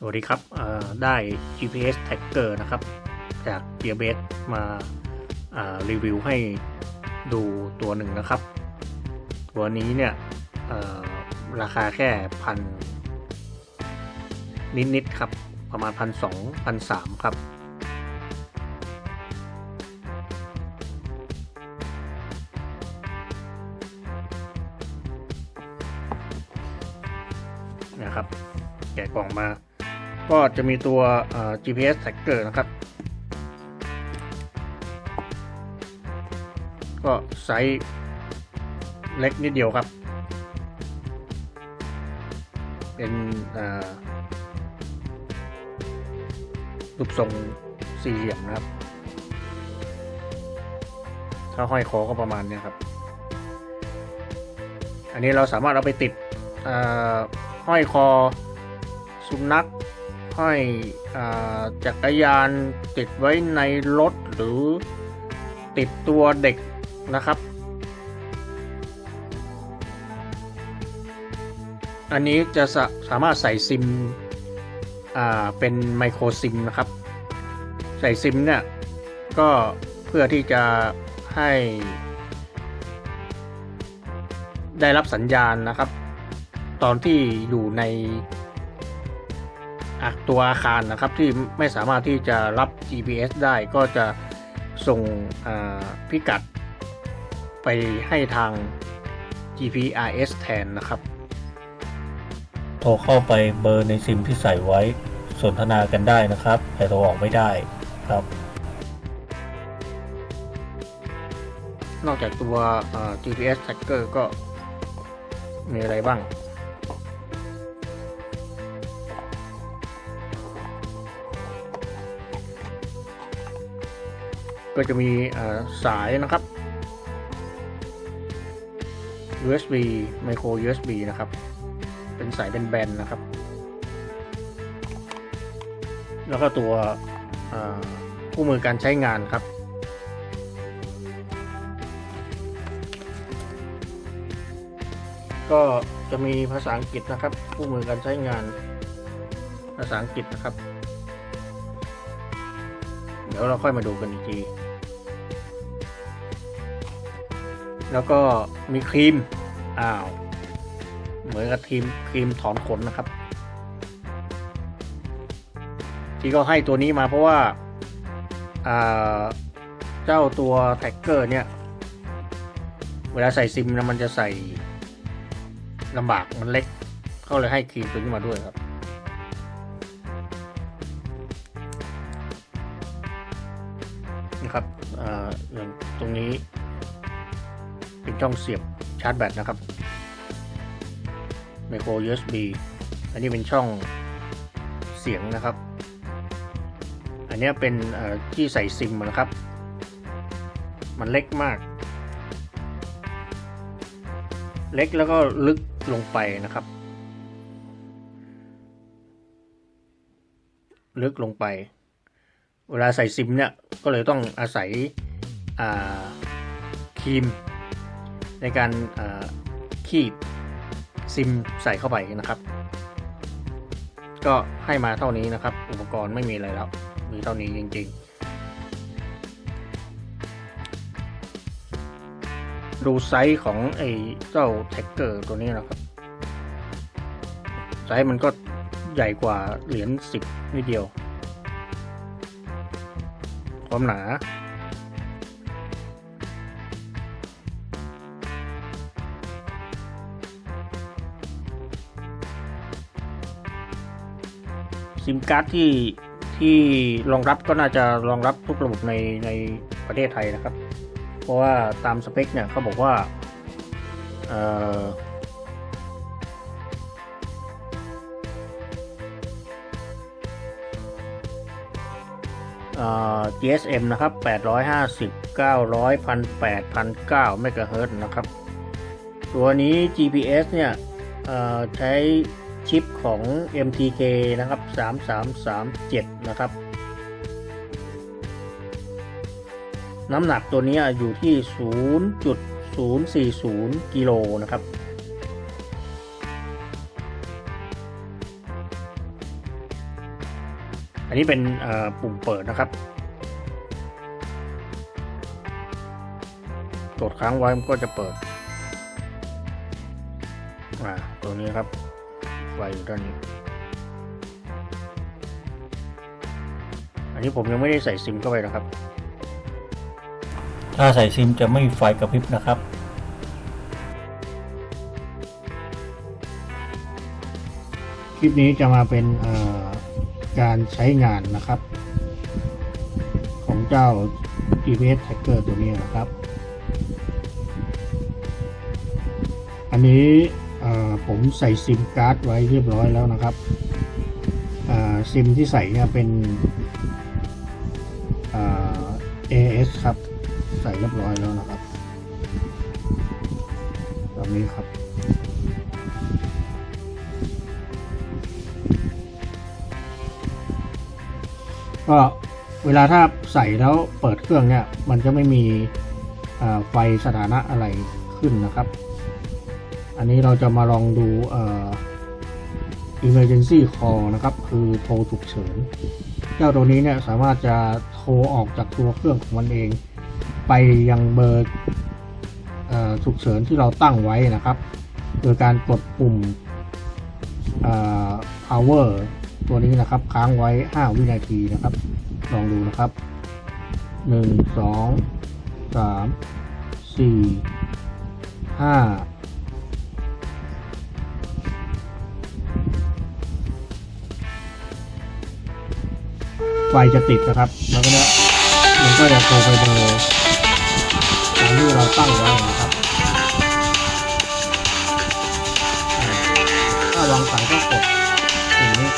สวัสดีครับได้ GPS Tracker นะครับ จาก Gearbest มาารีวิวให้ดูตัวหนึ่งนะครับ ตัวนี้เนี่ยราคาแค่พันนิดๆครับ ประมาณพันสองพันสามครับ นะครับ แกะกล่องมา ก็จะมีตัว GPS tracker นะครับ ก็ไซส์เล็กนิดเดียวครับ เป็นรูปทรงสี่เหลี่ยมนะครับ ถ้าห้อยคอก็ประมาณนี้ครับ อันนี้เราสามารถเอาไปติดห้อยคอสุนัข ห้อยจักรยานติดไว้ในรถหรือติดตัวเด็กนะครับ อันนี้จะสาสามารถใส่ซิมเป็นไมโครซิมนะครับ ใส่ซิมเนี่ยก็เพื่อที่จะให้ ได้รับสัญญาณนะครับ ตอนที่อยู่ใน อะตัวอาคารนะครับที่ไม่สามารถที่จะรับ GPS ได้ก็จะส่งอ่าพิกัดไปให้ทาง GPRS แทนนะครับ โทรเข้าไปเบอร์ในซิมที่ใส่ไว้สนทนากันได้นะครับ แต่โทรออกไม่ได้ครับ นอกจากตัวอ่า GPS tracker ก็มีอะไรบ้าง ก็จะมีสายนะครับ USB micro USB นะครับ เป็นสายเป็นแบนๆนะครับ แล้วก็ตัวคู่มือการใช้งานครับ ก็จะมีภาษาอังกฤษนะครับ คู่มือการใช้งานภาษาอังกฤษนะครับ เดี๋ยวเราค่อยมาดูกันอีกที แล้วก็มีครีม อ้าว เหมือนกับทีมครีมถอนขนนะครับ ที่เขาให้ตัวนี้มาเพราะว่าเจ้าตัวแท็กเกอร์เนี่ย เวลาใส่ซิมนะมันจะใส่ลำบากมันเล็ก เขาเลยให้ครีมตัวนี้มาด้วยครับนะครับออย่างตรงนี้ เป็นช่องเสียบชาร์จแบตนะครับไมโคร USB อันนี้เป็นช่องเสียงนะครับ อันนี้เป็นที่ใส่ซิมนะครับ มันเล็กมาก เล็กแล้วก็ลึกลงไปนะครับ ลึกลงไป เวลาใส่ซิมเนี่ย ก็เลยต้องอาศัยครีม ในการอ่าคีบซิมใส่เข้าไปนะครับ ก็ให้มาเท่านี้นะครับ อุปกรณ์ไม่มีอะไรแล้ว มีเท่านี้จริง ๆ ดูไซส์ของไอ้เจ้าแท็กเกอร์ตัวนี้นะครับ ไซส์มันก็ใหญ่กว่าเหรียญสิบนิดเดียว ความหนา ซิมการ์ดที่ที่รองรับก็น่าจะรองรับทุกระบบในในประเทศไทยนะครับ เพราะว่าตามสเปคเนี่ยเขาบอกว่าเอ่อเอ่อ GSM นะครับ 850 900 1,800 1,900 เมกะเฮิรตซ์นะครับ ตัวนี้ GPS เนี่ยเอ่อใช้ ชิปของ MTK นะครับ 3337 นะครับ น้ำหนักตัวนี้อยู่ที่ 0.040 กิโลนะครับอันนี้เป็นปุ่มเปิดนะครับ กดค้างไว้มันก็จะเปิด อ่า ตัวนี้ครับ ไฟอยู่ด้านนี้ อันนี้ผมยังไม่ได้ใส่ซิมเข้าไปนะครับ ถ้าใส่ซิมจะไม่มีไฟกระพริบนะครับคลิปนี้จะมาเป็นเอ่อการใช้งานนะครับ ของเจ้า GPS Tracker ตัวนี้นะครับ อันนี้เอ่อ ผมใส่ซิมการ์ดไว้เรียบร้อยแล้วนะครับซิมที่ใส่เนี่ยเป็นเอ่อ AS ครับ ใส่เรียบร้อยแล้วนะครับตรงนี้ครับ ก็เวลาถ้าใส่แล้วเปิดเครื่องเนี่ย มันจะไม่มีไฟสถานะอะไรขึ้นนะครับ อันนี้เราจะมาลองดูเอ่อ emergency call นะครับ คือโทรฉุกเฉิน เจ้าตัวนี้เนี่ยสามารถจะโทรออกจากตัวเครื่องของมันเอง ไปยังเบอร์ฉุกเฉินที่เราตั้งไว้นะครับ โดยการกดปุ่ม power ตัวนี้นะครับค้างไว้ 5 วินาทีนะครับ ลองดูนะครับ 1 2 3 4 5 ไฟจะติดนะครับแล้วก็เนี่ยมันก็จะโทรไปเบอร์ตามที่เราตั้งไว้นะครับถ้าวางสายก็กดสิ่งนี้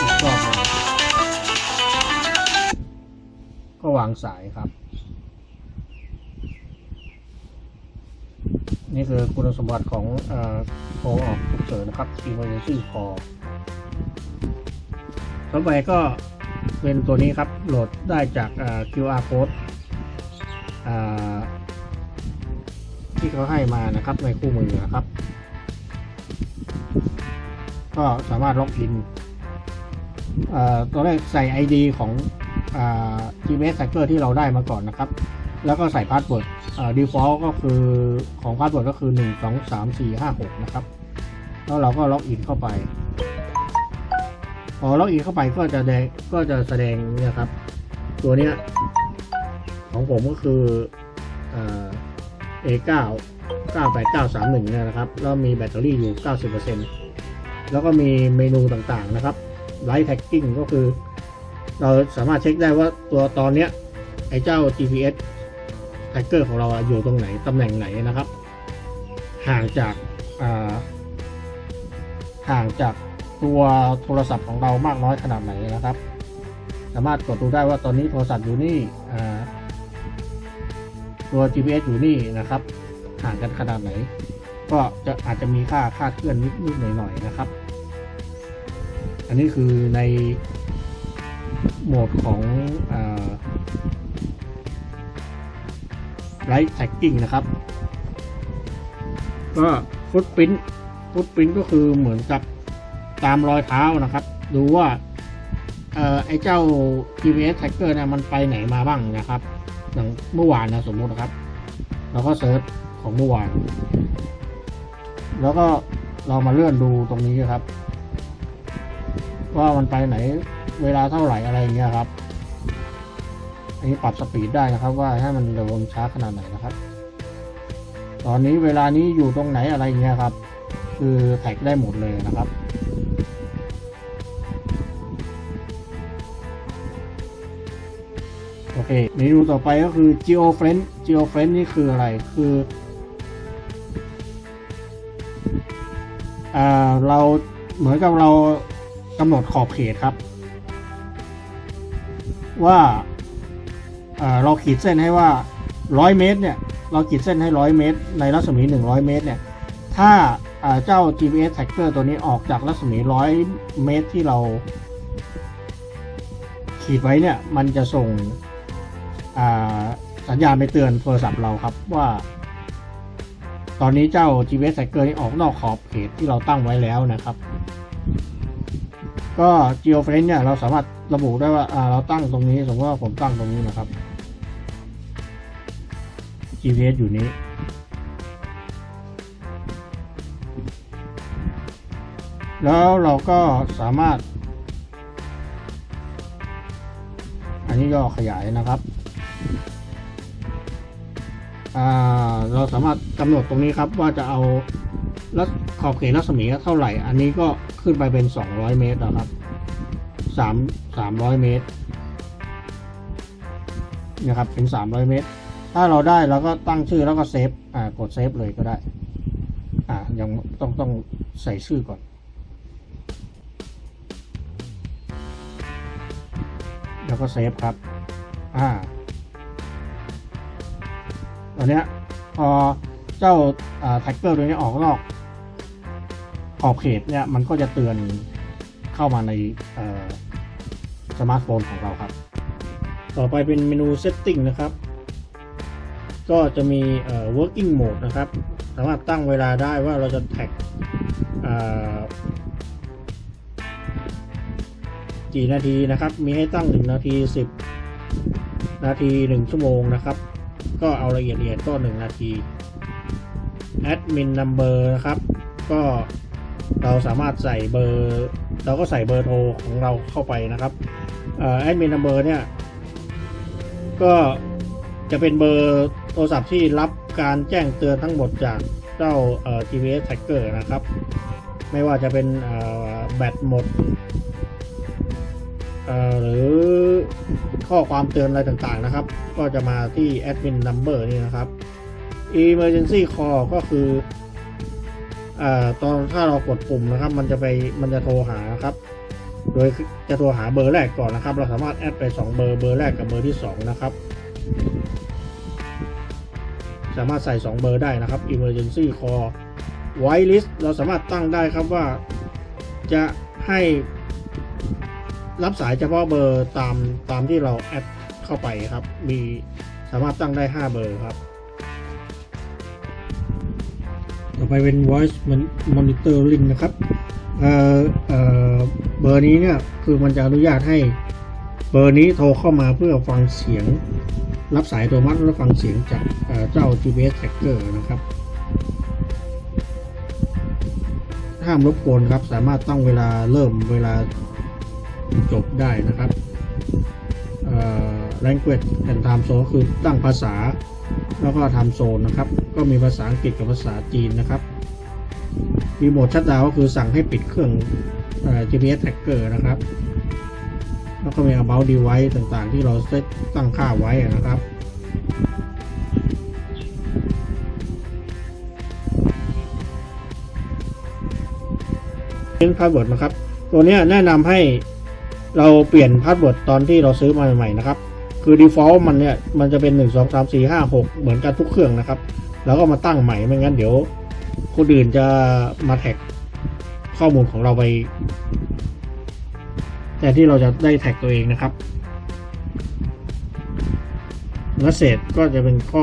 อีกรอบหนึงก็วางสายครับ นี่คือคุณสมบัติของโทรออกฉุกเฉินนะครับ emergency call ต่อไปก็ เป็นตัวนี้ครับโหลดได้จาก QR code ที่เขาให้มานะครับในคู่มือนะครับ ก็สามารถล็อกอินเอ่อตัวแรกใส่ ID ของอ GPS Tracker ที่เราได้มาก่อนนะครับ แล้วก็ใส่พาสเวิร์ด default ก็คือของพาสเวิร์ดก็คือ 1 2 3 4 5 6 นะครับ แล้วเราก็ล็อกอินเข้าไป พอล็อกอินเข้าไปก็จะแดงก็จะแสดงเนี่ยครับ ตัวเนี้ยของผมก็คือเอ่อ A9 98931เนี่ยนะครับ แล้วมีแบตเตอรี่อยู่90%แล้วก็มีเมนูต่างๆนะครับ Light Tracking ก็คือ เราสามารถเช็คได้ว่าตัวตอนเนี้ยไอ้เจ้า GPS tracker ของเราอยู่ตรงไหน ตำแหน่งไหนนะครับ ห่างจากห่างจาก ตัวโทรศัพท์ของเรามากน้อยขนาดไหนนะครับ สามารถกดดูได้ว่าตอนนี้โทรศัพท์อยู่นี่ตัว GPS อยู่นี่นะครับห่างกันขนาดไหน ก็จะอาจจะมีค่าค่าเคลื่อนนิดๆหน่อยๆนะครับ อันนี้คือในโหมดของไลท์แท็กกิ้งนะครับ ก็ฟุตปิ้นฟุตปิ้นก็คือเหมือนกับ ตามรอยเท้านะครับ ดูว่าเออไอ้เจ้า GPS tracker เนี่ยมันไปไหนมาบ้างนะครับอย่างเมื่อวานนะสมมุตินะครับ เราก็เซิร์ชของเมื่อวาน แล้วก็เรามาเลื่อนดูตรงนี้ครับ ว่ามันไปไหนเวลาเท่าไหร่อะไรเงี้ยครับ อันนี้ปรับสปีดได้นะครับว่าให้มันเร็วช้าขนาดไหนนะครับ ตอนนี้เวลานี้อยู่ตรงไหนอะไรเงี้ยครับ คือแท็กได้หมดเลยนะครับ เมนูต่อไปก็คือ geo friend geo friend นี่คืออะไร คืออ่าเราเหมือนกับเรากำหนดขอบเขตครับ ว่าอ่าเราขีดเส้นให้ว่า 100 เมตรเนี่ย เราขีดเส้นให้ 100 เมตร ในรัศมี 100 เมตรเนี่ย ถ้าอ่าเจ้า GPS tracker ตัวนี้ออกจากรัศมี 100 เมตรที่เรา ขีดไว้เนี่ย มันจะส่ง สัญญาณไปเตือนโทรศัพท์เราครับว่า ตอนนี้เจ้า GPS tracker นี้ออกนอกขอบเขตที่เราตั้งไว้แล้วนะครับ ก็ geofence เนี่ยเราสามารถระบุได้ว่าเราตั้งตรงนี้ สมมติว่าผมตั้งตรงนี้นะครับ GPS อยู่นี้แล้วเราก็สามารถ อันนี้ก็ขยายนะครับ เราสามารถกำหนดตรงนี้ครับว่าจะเอารัขอบเขตรัศมีเท่าไหร่ อันนี้ก็ขึ้นไปเป็น 200 เมตรนะครับ3 300 เมตรนะครับเป็น 300 เมตร ถ้าเราได้เราก็ตั้งชื่อแล้วก็เซฟอ่ากดเซฟเลยก็ได้อ่ายังต้องต้องใส่ชื่อก่อนแล้วก็เซฟครับอ่า ตอนเนี้ยพอเจ้าแท็กเกอร์ตัวนี้ออกนอกขอบเขตเนี่ยมันก็จะเตือนเข้ามาในสมาร์ทโฟนของเราครับ ต่อไปเป็นเมนู Setting นะครับ ก็จะมี working mode นะครับ สามารถตั้งเวลาได้ว่าเราจะแท็กกี่นาทีนะครับ มีให้ตั้ง 1 นาที 10 นาที 1 ชั่วโมงนะครับ ก็เอาละเอียดละเอียดก็ 1 นาที admin number นะครับ ก็เราสามารถใส่เบอร์ เราก็ใส่เบอร์โทรของเราเข้าไปนะครับเอ่อ admin number เนี่ย ก็จะเป็นเบอร์โทรศัพท์ที่รับการแจ้งเตือนทั้งหมดจากเจ้า GPS tracker นะครับ ไม่ว่าจะเป็นแบตหมด หรือข้อความเตือนอะไรต่างๆนะครับ ก็จะมาที่ admin number นี่นะครับ emergency call ก็คืออตอนถ้าเรากดปุ่มนะครับ มันจะไปมันจะโทรหานะครับ โดยจะโทรหาเบอร์แรกก่อนนะครับ เราสามารถแอดไป 2 เบอร์เบอร์แรกกับเบอร์ที่ 2 นะครับ สามารถใส่ 2 เบอร์ได้นะครับ emergency call white list เราสามารถตั้งได้ครับว่าจะให้ รับสายเฉพาะเบอร์ตามตามที่เราแอดเข้าไปครับ มีสามารถตั้งได้ 5 เบอร์ครับ ต่อไปเป็น voice monitoring นะครับเอ่อเอ่อเบอร์นี้เนี่ยคือมันจะอนุญาตให้เบอร์นี้โทรเข้ามาเพื่อฟังเสียง รับสายตัวมัดและฟังเสียงจากเเจ้า GPS tracker นะครับห้ามรบกวนครับ สามารถตั้งเวลาเริ่มเวลา จบได้นะครับเอ่อ language and time zone คือตั้งภาษา แล้วก็ time zone นะครับ ก็มีภาษาอังกฤษกับภาษาจีนนะครับรีโมทชัดดาวก็คือสั่งให้ปิดเครื่องเอ่อ GPS tracker นะครับ แล้วก็มี about device ต่างๆ ที่เราเซตตั้งค่าไว้นะครับเป็นพาสเวิร์ดนะครับ ตัวนี้แนะนำให้ เราเปลี่ยนพาสเวิร์ดตอนที่เราซื้อมาใหม่ๆนะครับ คือ default มันเนี่ยมันจะเป็น 1 2 3 4 5 6 เหมือนกันทุกเครื่องนะครับ แล้วก็มาตั้งใหม่ไม่งั้นเดี๋ยวคนอื่นจะมาแท็กข้อมูลของเราไป แต่ที่เราจะได้แท็กตัวเองนะครับมสเซจก็จะเป็นข้อ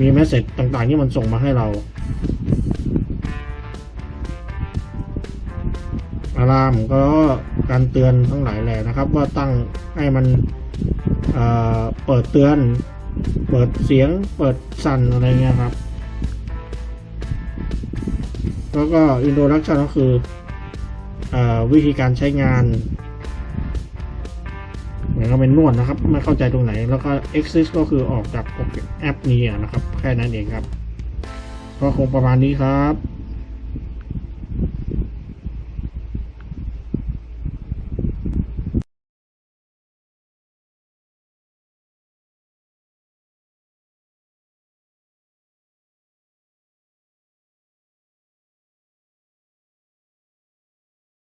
มีแมสเซจต่างๆที่มันส่งมาให้เรา รามก็การเตือนทั้งหลายแหล่นะครับ ว่าตั้งให้มันเเปิดเตือน เปิดเสียง เปิดสั่นอะไรเงี้ยครับ แล้วก็ introduction ก็คืออวิธีการใช้งานเหมือนกับเป็นนวดนะครับ ไม่เข้าใจตรงไหน แล้วก็ exit ก็คือออกจากแอปนี้นะครับ แค่นั้นเองครับ ก็คงประมาณนี้ครับ